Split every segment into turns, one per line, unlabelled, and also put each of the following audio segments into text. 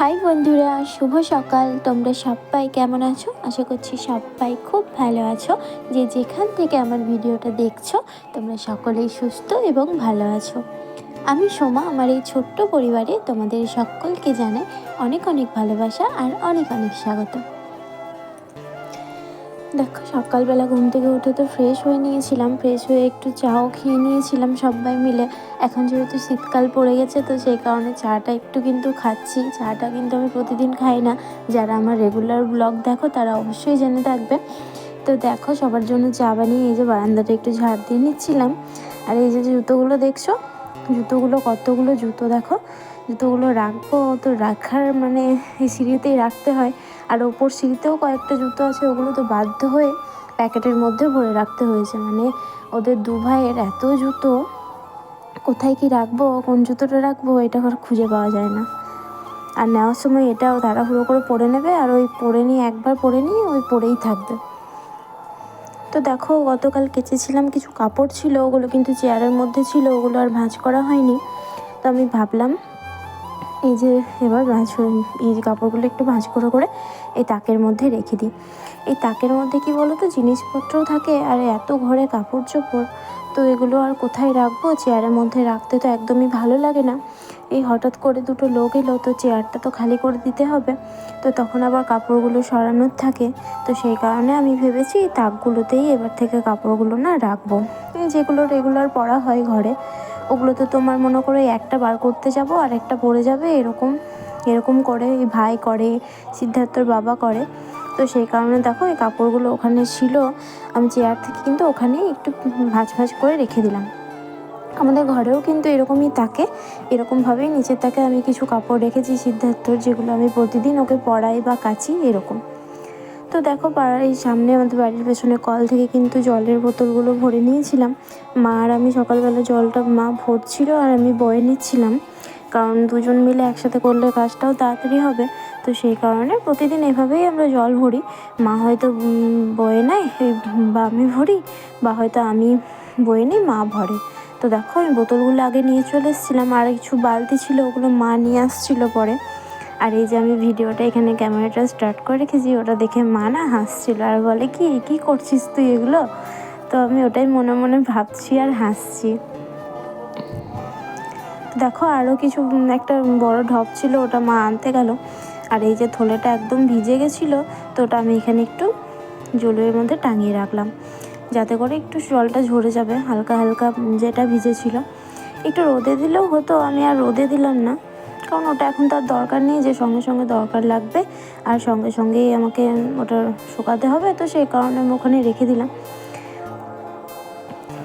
High বন্ধুরা, শুভ সকাল। তোমরা সবাই কেমন আছো? আশা করছি সবাই খুব ভালো আছো। যে যেখান থেকে আমার ভিডিওটা দেখছ, তোমরা সকলেই সুস্থ এবং ভালো আছো। আমি সোমা, আমার এই ছোট্ট পরিবারে তোমাদের সকলকে জানাই অনেক অনেক ভালোবাসা আর অনেক অনেক স্বাগত। দেখো, সকালবেলা ঘুম থেকে উঠে তো ফ্রেশ হয়ে নিয়েছিলাম। ফ্রেশ হয়ে একটু চাও খেয়ে নিয়েছিলাম সবাই মিলে। এখন যেহেতু শীতকাল পড়ে গেছে, তো সেই কারণে চাটা একটু কিন্তু খাচ্ছি। চাটা কিন্তু আমি প্রতিদিন খাই না। যারা আমার রেগুলার ব্লগ দেখো, তারা অবশ্যই জেনে থাকবে। তো দেখো, সবার জন্য চা বানিয়ে এই যে বারান্দাটা একটু ঝাড় দিয়ে নিচ্ছিলাম। আর এই যে জুতোগুলো দেখছ? জুতোগুলো কতগুলো জুতো দেখো? জুতোগুলো রাখব, তো রাখার মানে এই সিঁড়িতেই রাখতে হয়। আর ওপর সিঁড়িতেও কয়েকটা জুতো আছে, ওগুলো তো বাধ্য হয়ে প্যাকেটের মধ্যে ভরে রাখতে হয়েছে। মানে ওদের দু ভাইয়ের এত জুতো, কোথায় কি রাখব, কোন জুতোটা রাখব, এটা আর খুঁজে পাওয়া যায় না। আর নেওয়ার সময় এটাও তাড়াহুড়ো করে পরে নেবে, আর ওই পরে নিয়ে, একবার পরে নিয়ে ওই পরেই থাকবে। তো দেখো, গতকাল কেচেছিলাম কিছু কাপড় ছিল, ওগুলো কিন্তু চেয়ারের মধ্যে ছিল, ওগুলো আর ভাঁজ করা হয়নি। তো আমি ভাবলাম এই যে এবার ভাঁজ এই যে কাপড়গুলো একটু ভাঁজ করে করে এই তাকের মধ্যে রেখে দিই। এই তাকের মধ্যে কি বলো তো জিনিসপত্রও থাকে আর এত ঘরে কাপড় চোপড়, তো এগুলো আর কোথায় রাখব? চেয়ারের মধ্যে রাখতে তো একদমই ভালো লাগে না। এই হঠাৎ করে দুটো লোক এলো, তো চেয়ারটা তো খালি করে দিতে হবে। তো তখন আবার কাপড়গুলো সরানোর থাকে। তো সেই কারণে আমি ভেবেছি তাকগুলোতেই এবার থেকে কাপড়গুলো না রাখব। যেগুলো রেগুলার পরা হয় ঘরে ওগুলো তো তোমার মনে করো একটা বার করতে যাব আর একটা পড়ে যাবে এরকম এরকম করে ভাই করে, সিদ্ধার্থর বাবা করে। তো সেই কারণে দেখো এই কাপড়গুলো ওখানে ছিল, আমি চেয়ার থেকে কিন্তু ওখানেই একটু ভাঁজ ভাঁজ করে রেখে দিলাম। আমাদের ঘরেও কিন্তু এরকমই থাকে, এরকমভাবেই নিচের তাকে আমি কিছু কাপড় রেখেছি সিদ্ধার্থর, যেগুলো আমি প্রতিদিন ওকে পরাই বা কাচি, এরকম। তো দেখো পাড়ার এই সামনে আমাদের বাড়ির পেছনে কল থেকে কিন্তু জলের বোতলগুলো ভরে নিয়েছিলাম। মা আর আমি সকালবেলা জলটা মা ভরছিল আর আমি বয়ে নিচ্ছিলাম। কারণ দুজন মিলে একসাথে করলে কাজটাও তাড়াতাড়ি হবে। তো সেই কারণে প্রতিদিন এভাবেই আমরা জল ভরি। মা হয়তো বয়ে নেয় বা আমি ভরি, বা হয়তো আমি বয়ে নিই, মা ভরে। তো দেখো, আমি বোতলগুলো আগে নিয়ে চলে এসেছিলাম। আর কিছু বালতি ছিল, ওগুলো মা নিয়ে আসছিল পরে। আর এই যে আমি ভিডিওটা এখানে ক্যামেরাটা স্টার্ট করে রেখেছি, ওটা দেখে মা না হাসছিল আর বলে, কি, কী করছিস তুই এগুলো? তো আমি ওটাই মনে মনে ভাবছি আর হাসছি। দেখো আরও কিছু একটা বড় ঢপ ছিল, ওটা মা আনতে গেল। আর এই যে থলেটা একদম ভিজে গেছিল, তো ওটা আমি এখানে একটু জলের মধ্যে টাঙিয়ে রাখলাম। যাতে করে একটু জলটা ঝরে যাবে, হালকা হালকা যেটা ভিজেছিল। একটু রোদে দিলেও হতো, আমি আর রোদে দিলাম না। কারণ ওটা এখন তার দরকার নেই যে সঙ্গে সঙ্গে দরকার লাগবে। আর সঙ্গে সঙ্গেই আমাকে ওটা শুকাতে হবে, তো সেই কারণে আমি ওখানে রেখে দিলাম।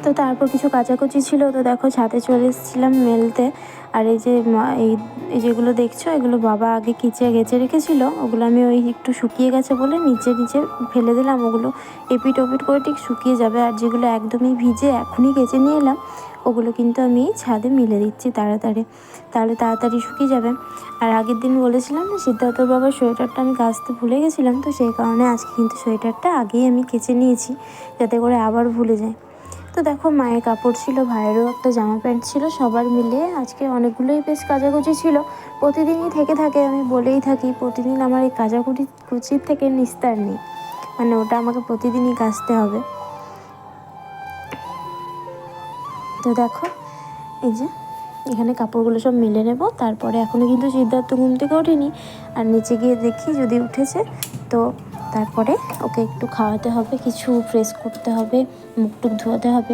তো তারপর কিছু কাচাকুচি ছিল, তো দেখো ছাদে চলে এসেছিলাম মেলতে। আর এই যে এই যেগুলো দেখছ, এগুলো বাবা আগে কিচে গেছে রেখেছিল। ওগুলো আমি ওই একটু শুকিয়ে গেছে বলে নিচে নিচে ফেলে দিলাম। ওগুলো এপিট ওপিট করে ঠিক শুকিয়ে যাবে। আর যেগুলো একদমই ভিজে এখনই কেচে নিয়ে এলাম। ওগুলো কিন্তু আমি ছাদে মিলে দিচ্ছি তাড়াতাড়ি। তাহলে তাড়াতাড়ি শুকিয়ে যাবে। আর আগের দিন বলেছিলাম না সিদ্ধার্থর বাবার সোয়েটারটা আমি কাচতে ভুলে গেছিলাম, তো সেই কারণে আজকে কিন্তু সোয়েটারটা আগেই আমি কেচে নিয়েছি, যাতে করে আবার ভুলে যায়। তো দেখো, মায়ের কাপড় ছিল, ভাইয়েরও একটা জামা প্যান্ট ছিল, সবার মিলিয়ে আজকে অনেকগুলোই বেশ কাচাকুচি ছিল। প্রতিদিনই থেকে থাকে, আমি বলেই থাকি, প্রতিদিন আমার এই কাচাকুচি কুচির থেকে নিস্তার নেই। মানে ওটা আমাকে প্রতিদিনই কাচতে হবে। তো দেখো, এই যে এখানে কাপড়গুলো সব মেলে নেব। তারপরে এখনও কিন্তু সিদ্ধার্থ ঘুম থেকে ওঠেনি। আর নিচে গিয়ে দেখি যদি উঠেছে, তো তারপরে ওকে একটু খাওয়াতে হবে, কিছু ফ্রেশ করতে হবে, মুখ টুক ধোয়াতে হবে।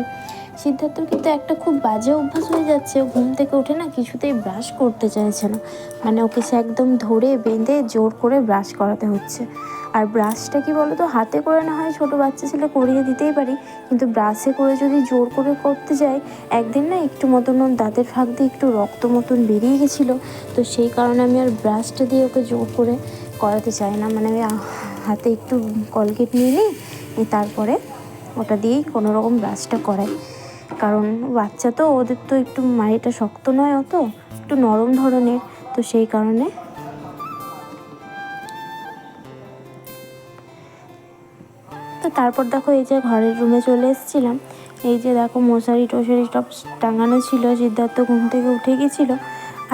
সিদ্ধার্থর কিন্তু একটা খুব বাজে অভ্যাস হয়ে যাচ্ছে। ঘুম থেকে উঠে না, কিছুতেই ব্রাশ করতে চাইছে না। মানে ওকে সে একদম ধরে বেঁধে জোর করে ব্রাশ করাতে হচ্ছে। আর ব্রাশটা কি বলতো? হাতে করে না হয় ছোটো বাচ্চা ছেলে করিয়ে দিতেই পারি। কিন্তু ব্রাশে করে যদি জোর করে করতে যাই, একদিন না একটু মতন দাঁতের ফাঁক দিয়ে একটু রক্ত মতন বেরিয়ে গেছিল। তো সেই কারণে আমি আর ব্রাশটা দিয়ে ওকে জোর করে করাতে চাই না। মানে আমি হাতে একটু কলগেট নিয়ে নিই তারপরে ওটা দিয়েই কোনো রকম ব্রাশটা করাই। কারণ বাচ্চা তো, ওদের তো একটু মাড়িটা শক্ত নয় অত, একটু নরম ধরনের। তো সেই কারণে তারপর দেখো এই যে ঘরের রুমে চলে এসেছিলাম। এই যে দেখো মশারি টশারি সব টাঙানো ছিল, সিদ্ধার্থ ঘুম থেকে উঠে গেছিল।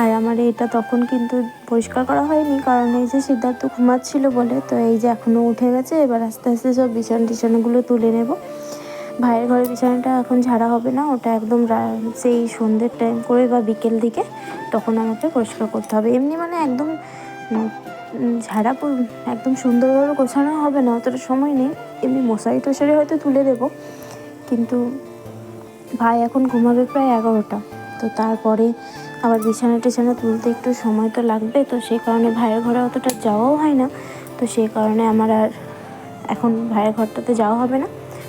আর আমার এটা তখন কিন্তু পরিষ্কার করা হয়নি, কারণ এই যে সিদ্ধার্থ ঘুমাচ্ছিল বলে, তো এই যে এখনও উঠে গেছে। এবার আস্তে আস্তে সব বিছানা টিছানাগুলো তুলে নেব। ভাইয়ের ঘরে বিছানাটা এখন ঝাড়া হবে না, ওটা একদম সেই সন্ধ্যের টাইম করে বা বিকেল দিকে তখন আমাকে পরিষ্কার করতে হবে। এমনি মানে একদম ঝাড়া একদম সুন্দরভাবে গোছানো হবে না, অতটা সময় নেই। এমনি মশারি টশারি হয়তো তুলে দেবো, কিন্তু ভাই এখন ঘুমাবে প্রায় এগারোটা। তো তারপরে আবার বিছানা টিছানা তুলতে একটু সময় তো লাগবে, তো সেই কারণে ভাইয়ের ঘরে অতটা যাওয়াও হয় না। তো সেই কারণে আমার আর এখন ভাইয়ের ঘরটাতে যাওয়া হবে না।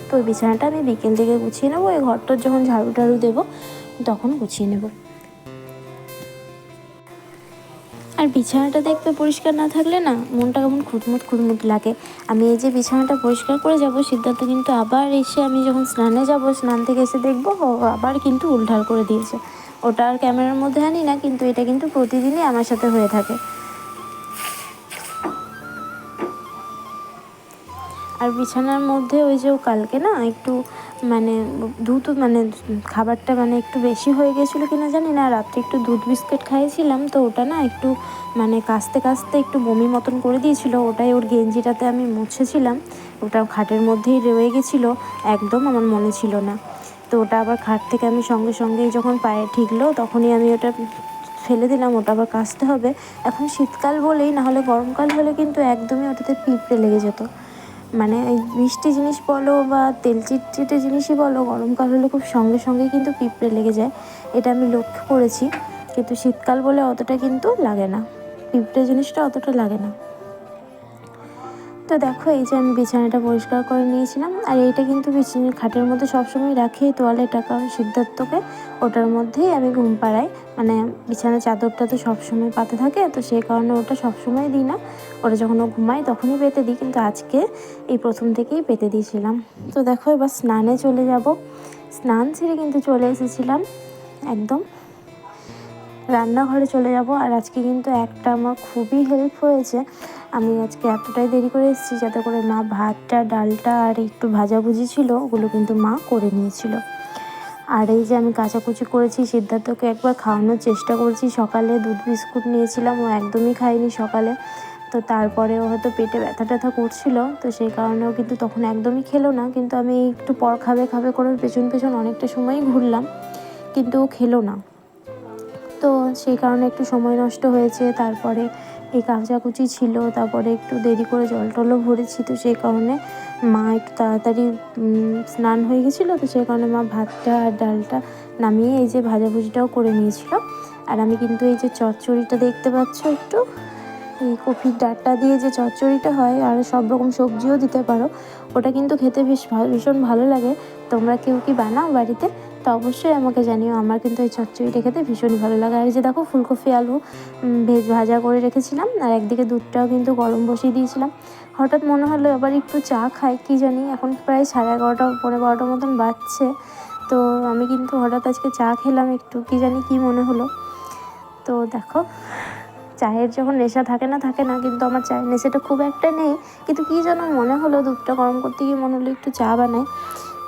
তো ওই বিছানাটা আমি বিকেল দিকে গুছিয়ে নেব, ওই ঘরটার যখন ঝাড়ু টাড়ু দেবো, তখন গুছিয়ে নেব। আর বিছানাটা দেখতে পরিষ্কার না থাকলে না মনটা কেমন খুঁতমুত খুঁতমুত লাগে। আমি এই যে বিছানাটা পরিষ্কার করে যাব, সিদ্ধার্থ কিন্তু আবার এসে আমি যখন স্নানে যাব, স্নান থেকে এসে দেখব আবার কিন্তু উল্টাল করে দিয়েছে। ওটা আর ক্যামেরার মধ্যে আনি না, কিন্তু এটা কিন্তু প্রতিদিনই আমার সাথে হয়ে থাকে। আর বিছানার মধ্যে ওই যে কালকে না একটু মানে দুধ মানে খাবারটা মানে একটু বেশি হয়ে গেছিল কিনা জানি না, রাত্রে একটু দুধ বিস্কিট খাইয়েছিলাম তো ওটা না একটু মানে কাস্তে কাস্তে একটু বমি মতন করে দিয়েছিল, ওটাই ওর গেঞ্জিটাতে আমি মুছেছিলাম, ওটা খাটের মধ্যেই রয়ে গেছিল, একদম আমার মনে ছিল না। তো ওটা আবার খাট থেকে আমি সঙ্গে সঙ্গেই যখন পায়ে ঠিকলো তখনই আমি ওটা ফেলে দিলাম, ওটা আবার কাচতে হবে। এখন শীতকাল বলেই না হলে গরমকাল হলে কিন্তু একদমই ওটাতে পিঁপড়ে লেগে যেত। মানে এই মিষ্টি জিনিস বলো বা তেল চিটচিটে জিনিসই বলো গরমকাল হলে খুব সঙ্গে সঙ্গে কিন্তু পিঁপড়ে লেগে যায়। এটা আমি লক্ষ্য করেছি। কিন্তু শীতকাল বলে অতটা কিন্তু লাগে না। পিঁপড়ে জিনিসটা অতটা লাগে না। তো দেখো, এই যে আমি বিছানাটা পরিষ্কার করে নিয়েছিলাম। আর এইটা কিন্তু বিছানার খাটের মধ্যে সবসময় রাখি এই তোয়ালেটা কারণ সিদ্ধার্থকে। ওটার মধ্যেই আমি ঘুম পাড়াই। মানে বিছানার চাদরটা তো সবসময় পাতে থাকে, তো সেই কারণে ওটা সবসময় দিই না। ওটা যখন ও ঘুমায় তখনই পেতে দিই, কিন্তু আজকে এই প্রথম থেকেই পেতে দিয়েছিলাম। তো দেখো, এবার স্নানে চলে যাব। স্নান ছেড়ে কিন্তু চলে এসেছিলাম, একদম। রান্নাঘরে চলে যাব। আর আজকে কিন্তু একটা আমার খুবই হেল্প হয়েছে। আমি আজকে এতটাই দেরি করে এসেছি যাতে করে মা ভাতটা, ডালটা আর একটু ভাজাভুজি ছিল, ওগুলো কিন্তু মা করে নিয়েছিল। আর এই যে আমি কাচাকুচি করেছি, সিদ্ধার্থকে একবার খাওয়ানোর চেষ্টা করেছি। সকালে দুধ বিস্কুট নিয়েছিলাম, ও একদমই খায়নি সকালে। তো তারপরে ও হয়তো পেটে ব্যথা ট্যাথা করছিল, তো সেই কারণেও কিন্তু তখন একদমই খেলো না। কিন্তু আমি একটু পর খাবে খাবে করে পেছন পেছন অনেকটা সময়ই ঘুরলাম, কিন্তু ও খেলো না। তো সেই কারণে একটু সময় নষ্ট হয়েছে। তারপরে এই কাচাকুচি ছিল, তারপরে একটু দেরি করে জল টলও ভরেছি, তো সেই কারণে মা একটু তাড়াতাড়ি স্নান হয়ে গেছিল, তো সেই কারণে মা ভাতটা আর ডালটা নামিয়ে এই যে ভাজাভুজিটাও করে নিয়েছিল। আর আমি কিন্তু এই যে চচ্চড়িটা দেখতে পাচ্ছ একটু, এই কপির ডাঁটা দিয়ে যে চচ্চড়িটা হয়, আর সব রকম সবজিও দিতে পারো, ওটা কিন্তু খেতে বেশ ভীষণ ভালো লাগে। তোমরা কেউ কি বানাও বাড়িতে? তো অবশ্যই আমাকে জানিও। আমার কিন্তু এই চচ্চড়িটা খেতে ভীষণই ভালো লাগে। আর যে দেখো, ফুলকপি আলু ভেজ ভাজা করে রেখেছিলাম। আর একদিকে দুধটাও কিন্তু গরম বসিয়ে দিয়েছিলাম। হঠাৎ মনে হলো এবার একটু চা খাই, কি জানি? এখন প্রায় সাড়ে এগারোটা পনেরো বারোটার মতন বাজছে। তো আমি কিন্তু হঠাৎ আজকে চা খেলাম একটু, কি জানি কি মনে হলো। তো দেখো, চায়ের যখন নেশা থাকে না থাকে না, কিন্তু আমার চায়ের নেশাটা খুব একটা নেই। কিন্তু কী যেন মনে হলো, দুধটা গরম করতে গিয়ে মনে হলো একটু চা বানাই।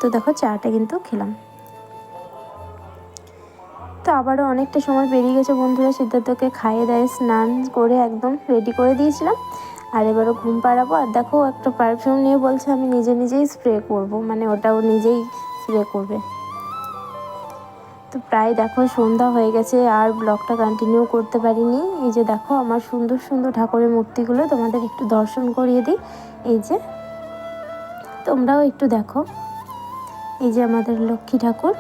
তো দেখো, চাটা কিন্তু খেলাম। তো আবারও অনেকটা সময় পেরিয়ে গেছে বন্ধুরা। সিদ্ধার্থকে খাইয়ে দেয়, স্নান করে একদম রেডি করে দিয়েছিলাম। আর এবারও ঘুম পাড়াবো। আর দেখো, একটা পারফিউম নিয়ে বলছে, আমি নিজে নিজেই স্প্রে করব। মানে ওটাও নিজেই স্প্রে করবে। তো প্রায় দেখো, সন্ধ্যা হয়ে গেছে। আর ব্লগটা কন্টিনিউ করতে পারিনি। এই যে দেখো, আমার সুন্দর সুন্দর ঠাকুরের মূর্তিগুলো তোমাদের একটু দর্শন করিয়ে দিই। এই যে, তোমরাও একটু দেখো। এই যে আমাদের লক্ষ্মী ঠাকুর।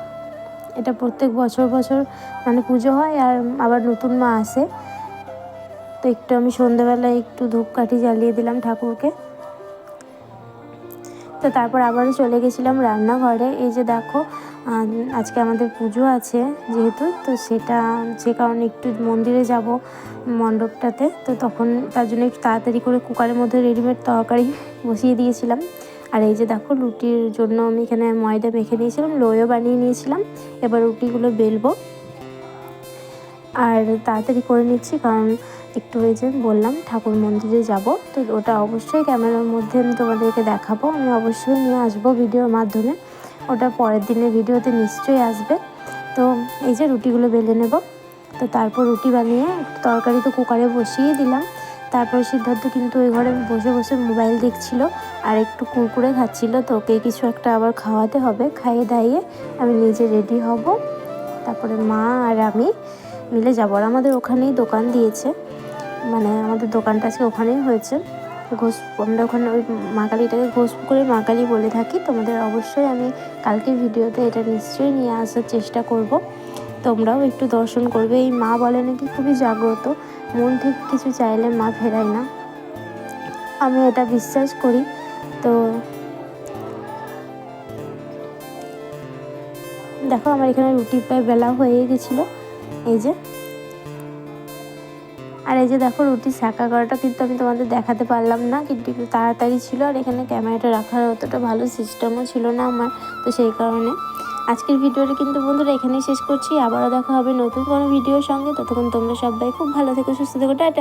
এটা প্রত্যেক বছর বছর মানে পুজো হয় আর আবার নতুন মা আসে। তো একটু আমি সন্ধ্যেবেলায় একটু ধূপকাঠি জ্বালিয়ে দিলাম ঠাকুরকে। তো তারপর আবারও চলে গেছিলাম রান্নাঘরে। এই যে দেখো আজকে আমাদের পুজো আছে যেহেতু, তো সেটা যে কারণে একটু মন্দিরে যাব মণ্ডপটাতে। তো তখন তার জন্য একটু তাড়াতাড়ি করে কুকারের মধ্যে রেডিমেড তরকারি বসিয়ে দিয়েছিলাম। আর এই যে দেখো রুটির জন্য আমি এখানে ময়দা মেখে নিয়েছিলাম লোয়ও বানিয়ে নিয়েছিলাম। এবার রুটিগুলো বেলবো। আর তাড়াতাড়ি করে নিচ্ছি কারণ একটু ওই যে বললাম ঠাকুর মন্দিরে যাব, তো ওটা অবশ্যই ক্যামেরার মধ্যে আমি তোমাদেরকে দেখাবো। আমি অবশ্যই নিয়ে আসব ভিডিওর মাধ্যমে। ওটা পরের দিনের ভিডিওতে নিশ্চয়ই আসবে। তো এই যে রুটিগুলো বেলে নেব। তো তারপর রুটি বানিয়ে তরকারি তো কুকারে বসিয়ে দিলাম। তারপর সিদ্ধার্থ কিন্তু ওই ঘরে বসে বসে মোবাইল দেখছিল আর একটু কুরকুরে খাচ্ছিল। তো ওকে কিছু একটা আবার খাওয়াতে হবে। খাইয়ে দাইয়ে আমি নিজে রেডি হব। তারপরে মা আর আমি মিলে যাব। আর আমাদের ওখানেই দোকান দিয়েছে। মানে আমাদের দোকানটা আজকে ওখানেই হয়েছে। ঘোষ আমরা ওখানে ওই মা কালীটাকে ঘোষ করে মা কালী বলে থাকি। তোমাদের অবশ্যই আমি কালকের ভিডিওতে এটা নিশ্চয়ই নিয়ে আসার চেষ্টা করব। তোমরাও একটু দর্শন করবে। এই মা বলে নাকি খুবই জাগ্রত। মন থেকে কিছু চাইলে মা ফেরায় না। আমি এটা বিশ্বাস করি, তো দেখো আমার এখানে রুটি প্রায় বেলা হয়ে গেছিল, এই যে। আর এই যে দেখো রুটি শাঁকা করাটা কিন্তু আমি তোমাদের দেখাতে পারলাম না, কিন্তু একটু তাড়াতাড়ি ছিল আর এখানে ক্যামেরাটা রাখার অতটা ভালো সিস্টেমও ছিল না আমার, তো সেই কারণে। আজকের ভিডিওটা কিন্তু বন্ধুরা এখানেই শেষ করছি। আবারও দেখা হবে নতুন কোনো ভিডিওর সঙ্গে। ততক্ষণ তোমরা সবাই খুব ভালো থেকো, সুস্থ থেকো, টাটা।